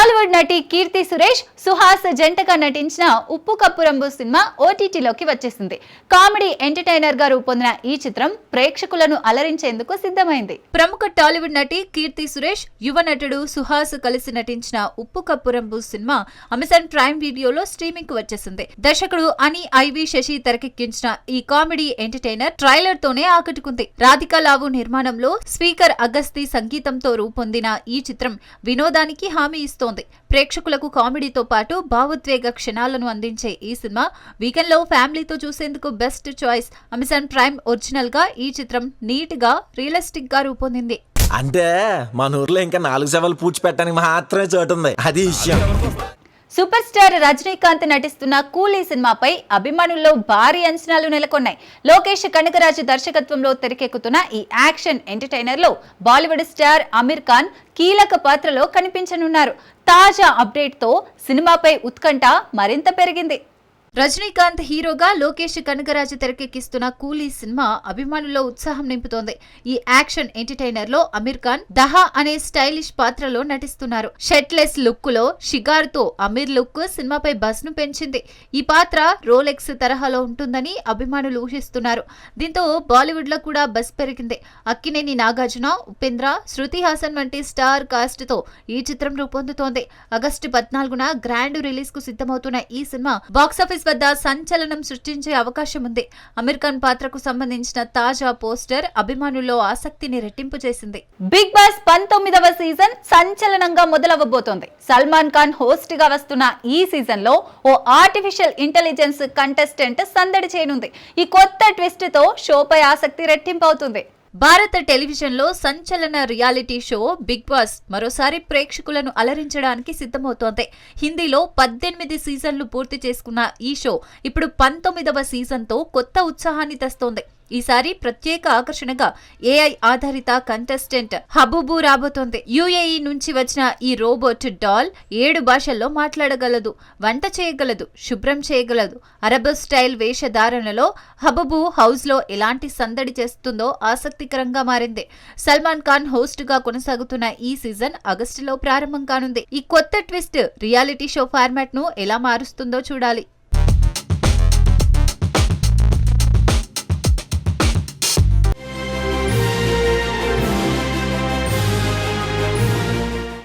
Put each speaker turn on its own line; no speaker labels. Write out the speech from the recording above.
టాలీవుడ్ నటి కీర్తి సురేష్ సుహాస్ జంటగా నటించిన ఉప్పు కప్పు రంబు సినిమా ఓటీటీలోకి వచ్చేసింది. కామెడీ ఎంటర్టైనర్గా రూపొందిన ఈ చిత్రం ప్రేక్షకులను అలరించేందుకు సిద్ధమైంది. ప్రముఖ టాలీవుడ్ నటి కీర్తి సురేష్ యువ నటుడు సుహాస్ కలిసి నటించిన Uppu Kappurambu cinema Amazon Prime వీడియోలో స్ట్రీమింగ్కు వచ్చేసింది. దర్శకుడు అని ఐవి శశి తెరకెక్కించిన ఈ కామెడీ ఎంటర్టైనర్ ట్రైలర్ తోనే ఆకట్టుకుంది. రాధికా లావు నిర్మాణంలో స్పీకర్ అగస్తి సంగీతంతో రూపొందిన ఈ చిత్రం వినోదానికి హామీ ఇస్తోంది. ప్రేక్షకులకు కామెడీతో పాటు భావోద్వేగ క్షణాలను అందించే ఈ సినిమా వీకెండ్లో ఫ్యామిలీతో చూసేందుకు బెస్ట్ చాయిస్. అమెజాన్ ప్రైమ్ ఒరిజినల్గా ఈ చిత్రం నీట్గా రియలిస్టిక్గా రూపొందింది.
అంటే మన ఊర్లో ఇంకా నాలుగు సెవెలు పూడ్చి పెట్టడానికి మాత్రమే చోటు ఉంది. అది విషయం.
సూపర్ స్టార్ రజనీకాంత్ నటిస్తున్న కూలీ సినిమాపై అభిమానుల్లో భారీ అంచనాలు నెలకొన్నాయి. లోకేష్ కనకరాజు దర్శకత్వంలో తెరకెక్కుతున్న ఈ యాక్షన్ ఎంటర్టైనర్లో బాలీవుడ్ స్టార్ అమీర్ ఖాన్ కీలక పాత్రలో కనిపించనున్నారు. తాజా అప్డేట్తో సినిమాపై ఉత్కంఠ మరింత పెరిగింది. రజనీకాంత్ హీరోగా లోకేష్ కనకరాజు తెరకెక్కిస్తున్న కూలీ సినిమా అభిమానుల్లో ఉత్సాహం నింపుతోంది. ఈ యాక్షన్ ఎంటర్టైనర్లో అమీర్ ఖాన్ దహా అనే స్టైలిష్ పాత్రలో నటిస్తున్నారు. షర్ట్లెస్ లుక్లో షిగార్తో అమీర్ లుక్ సినిమాపై బస్ను పెంచింది. ఈ పాత్ర రోలెక్స్ తరహాలో ఉంటుందని అభిమానులు ఊహిస్తున్నారు. దీంతో బాలీవుడ్లో కూడా బస్ పెరిగింది. అక్కినేని నాగార్జున ఉపేంద్ర శృతి హాసన్ వంటి స్టార్ కాస్ట్తో ఈ చిత్రం రూపొందుతోంది. ఆగస్టు పద్నాలుగున గ్రాండ్ రిలీజ్కు సిద్ధమవుతున్న ఈ సినిమా బాక్సాఫీస్ వద్ద సంచలనం సృష్టించే అవకాశం ఉంది. అమీర్ ఖాన్ పాత్రకు సంబంధించిన తాజా పోస్టర్ అభిమానుల్లో ఆసక్తిని రెట్టింపు చేసింది. బిగ్ బాస్ పంతొమ్మిదవ సీజన్ సంచలనంగా మొదలవ్వబోతోంది. సల్మాన్ ఖాన్ హోస్ట్గా వస్తున్న ఈ సీజన్లో ఓ ఆర్టిఫిషియల్ ఇంటెలిజెన్స్ కంటెస్టెంట్ సందడి చేయనుంది. ఈ కొత్త ట్విస్ట్తో షోపై ఆసక్తి రెట్టింపు అవుతుంది భారత టెలివిజన్లో సంచలన రియాలిటీ షో బిగ్ బాస్ మరోసారి ప్రేక్షకులను అలరించడానికి సిద్ధమవుతోంది. హిందీలో పద్దెనిమిది సీజన్లు పూర్తి చేసుకున్న ఈ షో ఇప్పుడు పంతొమ్మిదవ సీజన్తో కొత్త ఉత్సాహాన్ని తెస్తోంది. ఈసారి ప్రత్యేక ఆకర్షణగా ఏఐ ఆధారిత కంటెస్టెంట్ హబుబు రాబోతోంది. యుఏఈ నుంచి వచ్చిన ఈ రోబోట్ డాల్ ఏడు భాషల్లో మాట్లాడగలదు వంట చేయగలదు శుభ్రం చేయగలదు. అరబ్ స్టైల్ వేషధారణలో హబుబు హౌస్లో ఎలాంటి సందడి చేస్తుందో ఆసక్తికరంగా మారింది. సల్మాన్ ఖాన్ హోస్ట్గా కొనసాగుతున్న ఈ సీజన్ ఆగస్టులో ప్రారంభం కానుంది. ఈ కొత్త ట్విస్ట్ రియాలిటీ షో ఫార్మాట్ను ఎలా మారుస్తుందో చూడాలి.